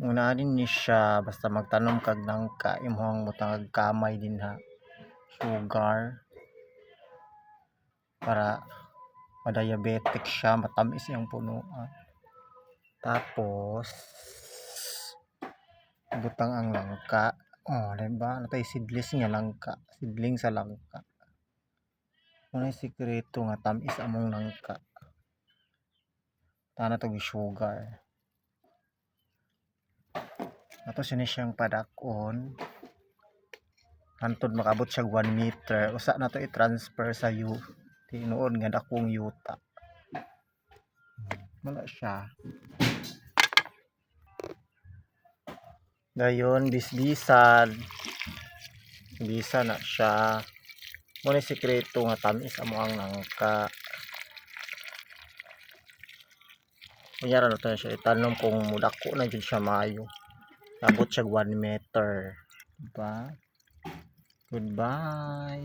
Muna din ni siya basta magtanom kag nangka imong butang og kamay din ha. Sugar para ma-diabetic siya, matamis iyang punuan. Tapos butang ang langka. Oh, diba? Natay seedless nga langka. Seedling sa langka. Muna sikreto nga tamis among langka. Tana to sugar. Ato sini siyang padakon. Hantod makabot siya 1 meter. Usa na to i-transfer sa yu tinuod nga dakong yuta. Wala siya. Dayon bisbisan. Bisa na siya. Muna sikreto nga tamis amo ang langka. Kunyara na to siya itanom kung mudako na jud siya maayo. Abot siya 1 meter. Diba? Goodbye.